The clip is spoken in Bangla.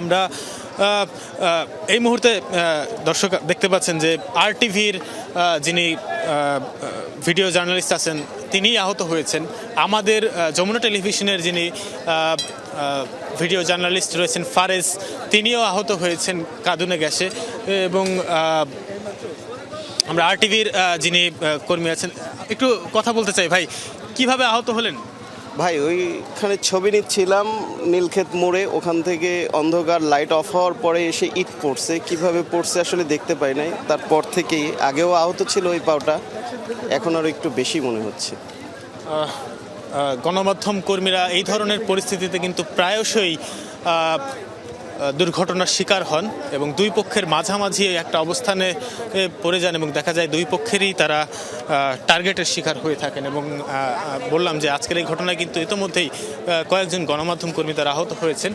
আমরা এই মুহূর্তে দর্শক দেখতে পাচ্ছেন যে আর টিভির যিনি ভিডিও জার্নালিস্ট আছেন, তিনি আহত হয়েছেন। আমাদের যমুনা টেলিভিশনের যিনি ভিডিও জার্নালিস্ট রয়েছেন ফারেজ, তিনিও আহত হয়েছেন কাদুনে গ্যাসে। এবং আমরা আর টিভির যিনি কর্মী আছেন, একটু কথা বলতে চাই। ভাই, কীভাবে আহত হলেন? ভাই, ওইখানে ছবি নিচ্ছিলাম নীলক্ষেত মোড়ে। ওখান থেকে অন্ধকার লাইট অফ হওয়ার পরে এসে ইট পড়ছে। কীভাবে পড়ছে আসলে দেখতে পাই নাই। তারপর থেকেই, আগেও আহত ছিল ওই পাওটা। এখন আরও একটু বেশি মনে হচ্ছে। গণমাধ্যম কর্মীরা এই ধরনের পরিস্থিতিতে কিন্তু প্রায়শই দুর্ঘটনার শিকার হন এবং দুই পক্ষের মাঝামাঝি একটা অবস্থানে পড়ে যান এবং দেখা যায় দুই পক্ষেরই তারা টার্গেটের শিকার হয়ে থাকেন এবং বললাম যে আজকের এই ঘটনায় কিন্তু ইতোমধ্যেই কয়েকজন গণমাধ্যম কর্মী তারা আহত হয়েছেন।